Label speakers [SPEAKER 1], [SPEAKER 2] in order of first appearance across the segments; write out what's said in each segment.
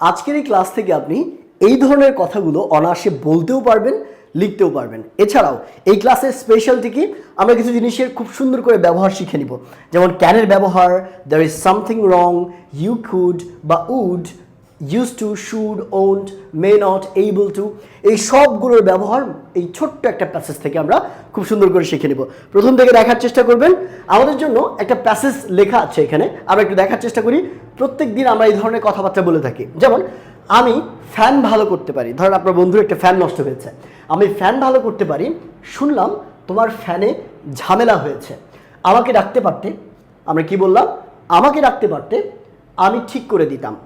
[SPEAKER 1] আজকের এই ক্লাস থেকে আপনি এই ধরনের কথাগুলো অনায়াসে বলতেও পারবেন, লিখতেও পারবেন। এছাড়াও, এই ক্লাসের স্পেশালটি কি? আমরা কিছু জিনিসের খুব সুন্দর করে ব্যবহার শিখে নিব। যেমন ক্যানের ব্যবহার there is something wrong you could বা would use to should won't may not able to এই সবগুলোর ব্যবহার, এই ছোট্ট একটা প্যাসেজ থেকে আমরা খুব সুন্দর করে শিখে নেব। প্রথম থেকে দেখার চেষ্টা করবেন, আমাদের জন্য একটা প্যাসেজ লেখা আছে এখানে, আমরা একটু দেখার চেষ্টা করি। প্রত্যেক দিন আমরা এই ধরনের কথাবার্তা বলে থাকি। যেমন, আমি ফ্যান ভালো করতে পারি। ধরেন আপনার বন্ধুর একটা ফ্যান নষ্ট হয়েছে। আমি ফ্যান ভালো করতে পারি, শুনলাম তোমার ফ্যানে ঝামেলা হয়েছে। আমাকে ডাকতে পারতে, আমরা কি বললাম? আমাকে ডাকতে পারতে আমি ঠিক করে দিতাম।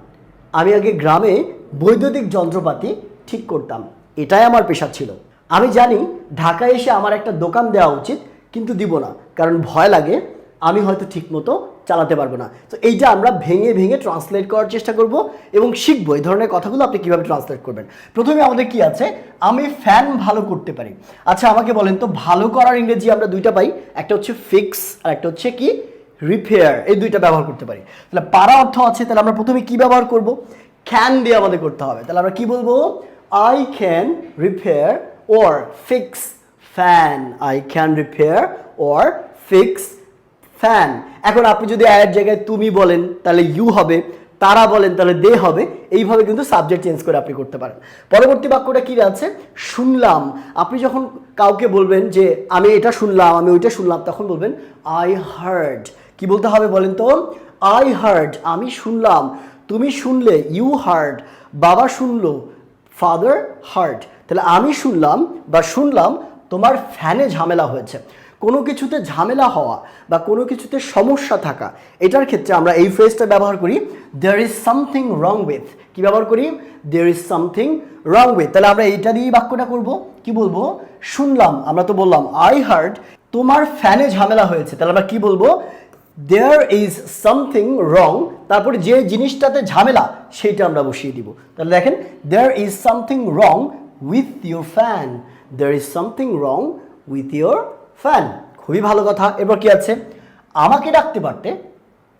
[SPEAKER 1] আমি আগে গ্রামে বৈদ্যুতিক যন্ত্রপাতি ঠিক করতাম। এটাই আমার পেশা ছিল। আমি জানি ঢাকায় এসে আমার একটা দোকান দেওয়া উচিত, কিন্তু দিব না। কারণ ভয় লাগে, আমি হয়তো ঠিকমতো চালাতে পারব না। তো এইটা আমরা ভেঙে ভেঙে ট্রান্সলেট করার চেষ্টা করব এবং শিখব এই ধরনের কথাগুলো আপনি কীভাবে ট্রান্সলেট করবেন। প্রথমে আমাদের কি আছে? আমি ফ্যান ভালো করতে পারি। আচ্ছা আমাকে বলেন তো, ভালো করার ইংরেজি আমরা দুইটা পাই। একটা হচ্ছে ফিক্স আর একটা হচ্ছে কি? রিপেয়ার এই দুইটা ব্যবহার করতে পারি। তাহলে পারা অর্থ আছে, তাহলে আমরা প্রথমে কি ব্যবহার করব? ক্যান দিয়ে আমাদের করতে হবে। তাহলে আমরা কি বলব? I can repair or fix fan I can repair or fix fan এখন আপনি যদি এর জায়গায় তুমি বলেন, তাহলে ইউ হবে। তারা বলেন, তাহলে দে হবে। এইভাবে কিন্তু সাবজেক্ট চেঞ্জ করে আপনি করতে পারেন। পরবর্তী বাক্যটা কী আছে? শুনলাম। আপনি যখন কাউকে বলবেন যে, আমি এটা শুনলাম, আমি ওইটা শুনলাম, তখন বলবেন আই হার্ড কি বলতে হবে বলেন তো? আই হার্ড আমি শুনলাম। তুমি শুনলে ইউ হার্ড বাবা শুনলো ফাদার হার্ড তাহলে আমি শুনলাম বা শুনলাম, তোমার ফ্যানে ঝামেলা হয়েছে। কোনো কিছুতে ঝামেলা হওয়া বা কোনো কিছুতে সমস্যা থাকা, এটার ক্ষেত্রে আমরা এই ফ্রেজটা ব্যবহার করি there is something wrong with কি ব্যবহার করি? There is something wrong with তাহলে আমরা এইটা দিয়েই বাক্যটা করব। কি বলব? শুনলাম। আমরা তো বললাম আই হার্ড তোমার ফ্যানে ঝামেলা হয়েছে। তাহলে আমরা কি বলব? দেয়ার ইজ সামথিং রং তারপরে যে জিনিসটাতে ঝামেলা, সেইটা আমরা বসিয়ে দিব। তাহলে দেখেন there is something wrong with your fan there is something wrong with your fan খুবই ভালো কথা। এরপর কি আছে? আমাকে ডাকতে পারতে?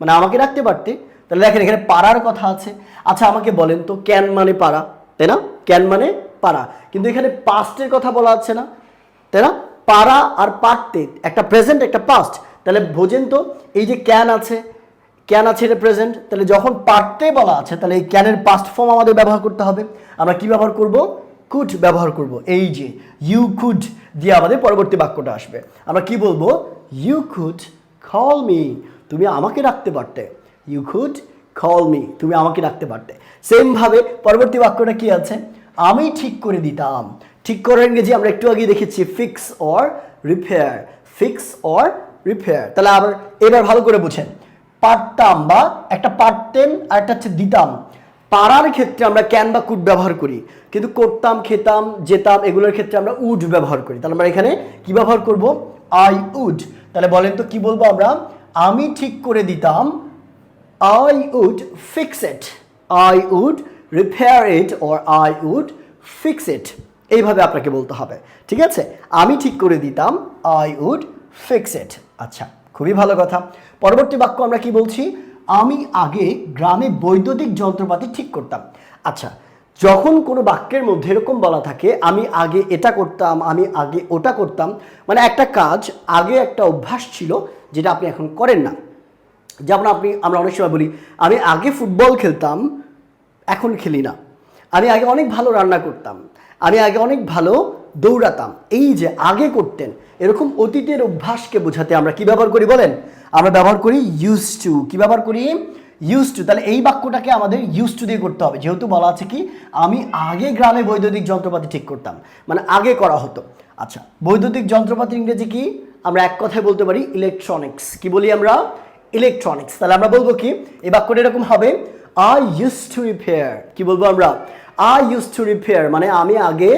[SPEAKER 1] মানে আমাকে ডাকতে পারতে? তাহলে দেখেন, এখানে পারার কথা আছে। আচ্ছা আমাকে বলেন তো ক্যান মানে পাড়া, তাই না? ক্যান মানে পাড়া। কিন্তু এখানে পাস্টের কথা বলা আছে না, তাই না? পাড়া আর পারতে একটা প্রেজেন্ট একটা পাস্ট তাহলে বোঝেন তো, এই যে ক্যান আছে ক্যান আছে এটা প্রেজেন্ট তাহলে যখন পারতে বলা আছে, তাহলে এই ক্যানের পাস্ট ফর্ম আমাদের ব্যবহার করতে হবে। আমরা কি ব্যবহার করব? কুড ব্যবহার করব। এই যে ইউ কুড দিয়ে আমাদের পরবর্তী বাক্যটা আসবে। আমরা কি বলব? ইউ কুড কল মি তুমি আমাকে রাখতে পারতে। ইউ কুড কল মি তুমি আমাকে রাখতে পারতে। সেমভাবে পরবর্তী বাক্যটা কি আছে? আমি ঠিক করে দিতাম। ঠিক করার ইংরেজি আমরা একটু আগে দেখেছি fix or repair fix or repair তাহলে আবার এবার ভালো করে বুঝেন। পারতাম বা একটা পারতেন আর একটা হচ্ছে দিতাম পারার ক্ষেত্রে আমরা ক্যান বা কুড ব্যবহার করি। কিন্তু করতাম, খেতাম, যেতাম এগুলোর ক্ষেত্রে আমরা উড ব্যবহার করি। তাহলে আমরা এখানে কি ব্যবহার করব? আই উড তাহলে বলেন তো কি বলব আমরা? আমি ঠিক করে দিতাম I would fix it I would repair it or I would fix it এইভাবে আপনাকে বলতে হবে। ঠিক আছে? আমি ঠিক করে দিতাম আই উড ফিক্স ইট আচ্ছা খুবই ভালো কথা। পরবর্তী বাক্য আমরা কি বলছি? আমি আগে গ্রামে বৈদ্যুতিক যন্ত্রপাতি ঠিক করতাম। আচ্ছা যখন কোনো বাক্যের মধ্যে এরকম বলা থাকে, আমি আগে এটা করতাম, আমি আগে ওটা করতাম মানে একটা কাজ আগে একটা অভ্যাস ছিল যেটা আপনি এখন করেন না। যেমন আপনি, আমরা অনেক সময় বলি, আমি আগে ফুটবল খেলতাম, এখন খেলি না। আমি আগে অনেক ভালো রান্না করতাম। আমি আগে অনেক ভালো দৌড়াতাম। এই যে আগে করতেন, এরকম অতীতের অভ্যাসকে বোঝাতে আমরা কি ব্যবহার করি বলেন? আমরা ব্যবহার করি ইউজ টু কি ব্যবহার করি? ইউজ টু তাহলে এই বাক্যটাকে আমাদের ইউজ টু দিয়ে করতে হবে। যেহেতু বলা আছে কি, আমি আগে গ্রামে বৈদ্যুতিক যন্ত্রপাতি ঠিক করতাম। মানে আগে করা হতো। আচ্ছা বৈদ্যুতিক যন্ত্রপাতির ইংরেজি কি? আমরা এক কথায় বলতে পারি ইলেকট্রনিক্স কি বলি আমরা? ইলেকট্রনিক্স তাহলে আমরা বলব কি? এই বাক্যটা এরকম হবে আই ইউজ টু রিপেয়ার কি বলব আমরা? আই ইউজ টু রিপেয়ার মানে আমি আগে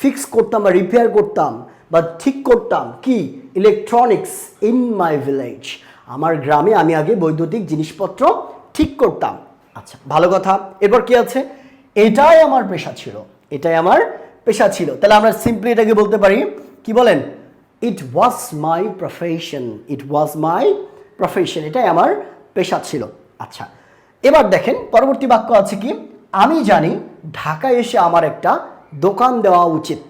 [SPEAKER 1] ফিক্স করতাম বা রিপেয়ার করতাম বা ঠিক করতাম কি? ইলেকট্রনিক্স ইন মাই ভিলেজ আমার গ্রামে আমি আগে বৈদ্যুতিক জিনিসপত্র ঠিক করতাম। আচ্ছা ভালো কথা। এরপর কি আছে? এটাই আমার পেশা ছিল। এটাই আমার পেশা ছিল। তাহলে আমরা সিম্পলি এটাকে বলতে পারি, কি বলেন? ইট ওয়াজ মাই প্রফেশন ইট ওয়াজ মাই প্রফেশন এটাই আমার পেশা ছিল। আচ্ছা এবার দেখেন, পরবর্তী বাক্য আছে কি? আমি জানি ঢাকায় এসে আমার একটা দোকান দেওয়া উচিত।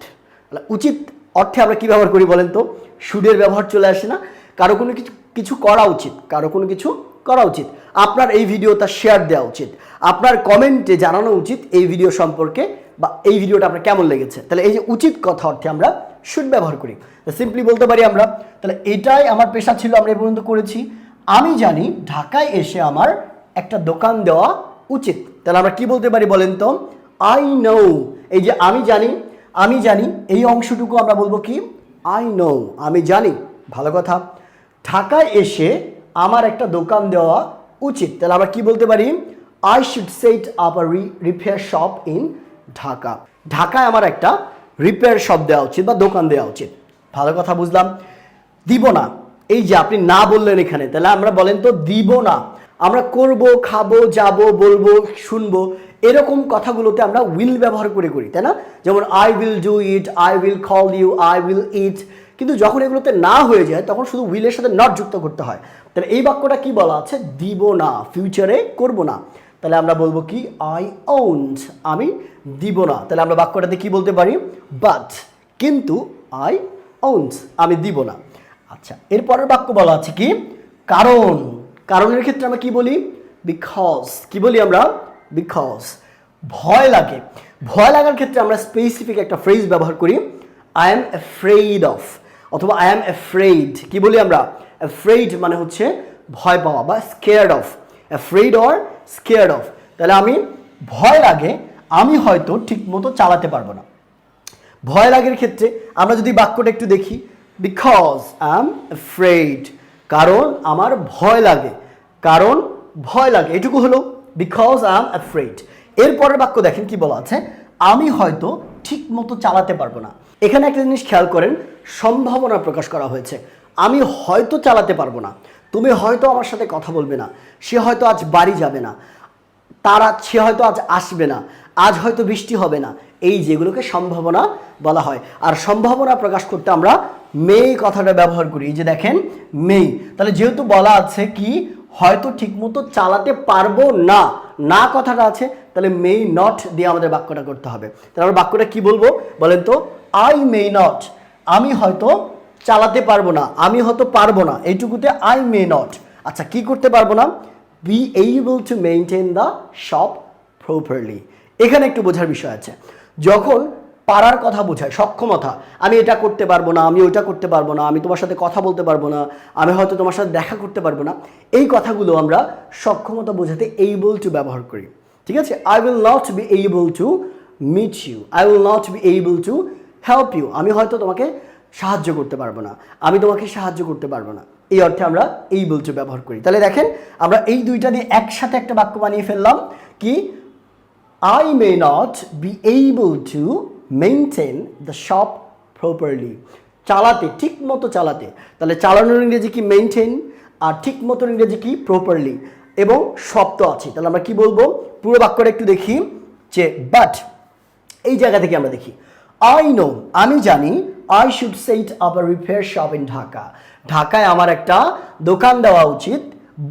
[SPEAKER 1] তাহলে উচিত অর্থে আমরা কী ব্যবহার করি বলেন তো? সুদের ব্যবহার চলে আসে না। কারও কোনো কিছু কিছু করা উচিত, কারও কোনো কিছু করা উচিত। আপনার এই ভিডিওটা শেয়ার দেওয়া উচিত। আপনার কমেন্টে জানানো উচিত এই ভিডিও সম্পর্কে বা এই ভিডিওটা আপনার কেমন লেগেছে। তাহলে এই যে উচিত কথা অর্থে আমরা শুড ব্যবহার করি। সিম্পলি বলতে পারি আমরা, তাহলে এটাই আমার পেশা ছিল, আমরা এ পর্যন্ত করেছি। আমি জানি ঢাকায় এসে আমার একটা দোকান দেওয়া উচিত। তাহলে আমরা কি বলতে পারি বলেন তো? আই নো এই যে আমি জানি আমি জানি, এই অংশটুকু আমরা বলব কি? আই নো আমি জানি। ভালো কথা। ঢাকায় এসে আমার একটা দোকান দেওয়া উচিত। তাহলে আমরা কি বলতে পারি? I should set up a repair shop in Dhaka. ঢাকায় আমার একটা রিপেয়ার শপ দেওয়া উচিত বা দোকান দেওয়া উচিত। ভালো কথা বুঝলাম। দিব না। এই যে আপনি না বললেন এখানে, তাহলে আমরা বলেন তো দিব না। আমরা করব, খাব, যাব, বলব, শুনব। এরকম কথাগুলোতে আমরা উইল ব্যবহার করে করি, তাই না? যেমন I will do it I will call you I will it কিন্তু যখন এগুলোতে না হয়ে যায়, তখন শুধু উইলের সাথে নট যুক্ত করতে হয়। তাহলে এই বাক্যটা কি বলা আছে? দিব না ফিউচারে করব না। তাহলে আমরা বলব কি? আই ওন্ট আমি দিব না। তাহলে আমরা বাক্যটাতে কি বলতে পারি? বাট কিন্তু আই ওন্ট আমি দিব না। আচ্ছা এরপরের বাক্য বলা আছে কি? কারণ। কারণের ক্ষেত্রে আমরা কি বলি? বিকজ কি বলি আমরা? বিকজ ভয় লাগে। ভয় লাগার ক্ষেত্রে আমরা স্পেসিফিক একটা ফ্রেজ ব্যবহার করি আই এম অ্যাফ্রেইড অফ অথবা আই এম অ্যাফ্রেইড কি বলি আমরা? অ্যাফ্রেইড মানে হচ্ছে ভয় পাওয়া বা scared of afraid or scared of তাহলে আমি ভয় লাগে, আমি হয়তো ঠিক মতো চালাতে পারব না। ভয় লাগের ক্ষেত্রে আমরা যদি বাক্যটা একটু দেখি বিকজ আই এম অ্যাফ্রেড কারণ আমার ভয় লাগে, কারণ ভয় লাগে, এটুকু হলো বিকজ আই এম অ্যাফ্রেড এরপরের বাক্য দেখেন কি বলা আছে? আমি হয়তো ঠিক মতো চালাতে পারব না। এখানে একটা জিনিস খেয়াল করেন, সম্ভাবনা প্রকাশ করা হয়েছে। আমি হয়তো চালাতে পারব না। তুমি হয়তো আমার সাথে কথা বলবে না। সে হয়তো আজ বাড়ি যাবে না। তারা সে হয়তো আজ আসবে না। আজ হয়তো বৃষ্টি হবে না। এই যেগুলোকে সম্ভাবনা বলা হয়। আর সম্ভাবনা প্রকাশ করতে আমরা মেই কথাটা ব্যবহার করি। এই যে দেখেন মেই তাহলে যেহেতু বলা আছে কি? হয়তো ঠিকমতো চালাতে পারব না। না কথাটা আছে, তাহলে মেই নট দিয়ে আমাদের বাক্যটা করতে হবে। তাহলে আমরা বাক্যটা কি বলব? বলেন তো আই মেই নট আমি হয়তো চালাতে পারব না, আমি হয়তো পারব না, এইটুকুতে আই মে নট আচ্ছা কি করতে পারব না? Be able to maintain the shop properly এখানে একটু বোঝার বিষয় আছে। যখন পারার কথা বোঝায়, সক্ষমতা। আমি এটা করতে পারব না, আমি ওইটা করতে পারব না, আমি তোমার সাথে কথা বলতে পারব না, আমি হয়তো তোমার সাথে দেখা করতে পারব না। এই কথাগুলো আমরা সক্ষমতা বোঝাতে এইবল টু ব্যবহার করি। ঠিক আছে? I will not be able to meet you I will not be able to help you আমি হয়তো তোমাকে সাহায্য করতে পারব না। আমি তোমাকে সাহায্য করতে পারব না। এই অর্থে আমরা এই বলছে ব্যবহার করি। তাহলে দেখেন, আমরা এই দুইটা দিয়ে একসাথে একটা বাক্য বানিয়ে ফেললাম কি? I may not be able to maintain the shop properly চালাতে ঠিক মতো চালাতে। তাহলে চালানোর ইংরেজি কি মেনটেন আর ঠিক মতো ইংরেজি কি প্রপারলি এবং শব্দ আছে। তাহলে আমরা কি বলব? পুরো বাক্যটা একটু দেখি যে বাট এই জায়গা থেকে আমরা দেখি আই নো আমি জানি I should set up a repair shop in Dhaka ঢাকায় আমার একটা দোকান দেওয়া উচিত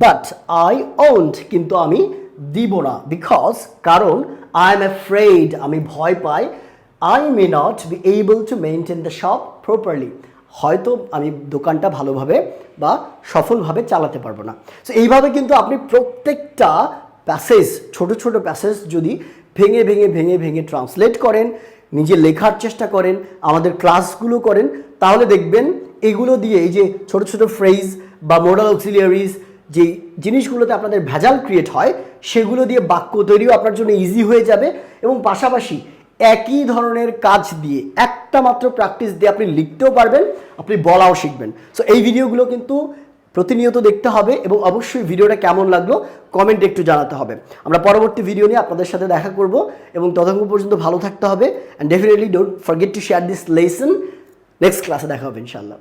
[SPEAKER 1] বাট আই ওন্ট কিন্তু আমি দিব না। বিকজ কারণ আই এম অ্যাফ্রেড আমি ভয় পাই I may not be able to maintain the shop properly হয়তো আমি দোকানটা ভালোভাবে বা সফলভাবে চালাতে পারব না। তো এইভাবে কিন্তু আপনি প্রত্যেকটা প্যাসেজ ছোট ছোট প্যাসেজ যদি ভেঙে ভেঙে ভেঙে ভেঙে ট্রান্সলেট করেন, নিজে লেখার চেষ্টা করেন, আমাদের ক্লাসগুলো করেন, তাহলে দেখবেন এগুলো দিয়ে এই যে ছোট ছোট ফ্রেজ বা মোডাল অক্সিলিয়ারিজ যে জিনিসগুলোতে আপনাদের ভেজাল ক্রিয়েট হয়, সেগুলো দিয়ে বাক্য তৈরিও আপনার জন্য ইজি হয়ে যাবে এবং পাশাপাশি একই ধরনের কাজ দিয়ে, একটা মাত্র প্র্যাকটিস দিয়ে আপনি লিখতেও পারবেন, আপনি বলাও শিখবেন। সো এই ভিডিওগুলো কিন্তু প্রতিনিয়ত দেখতে হবে এবং অবশ্যই ভিডিওটা কেমন লাগল কমেন্ট একটু জানাতে হবে। আমরা পরবর্তী ভিডিও নিয়ে আপনাদের সাথে দেখা করব এবং ততক্ষণ পর্যন্ত ভালো থাকতে হবে and definitely don't forget to share this lesson next ক্লাসে দেখা হবে ইনশাল্লাহ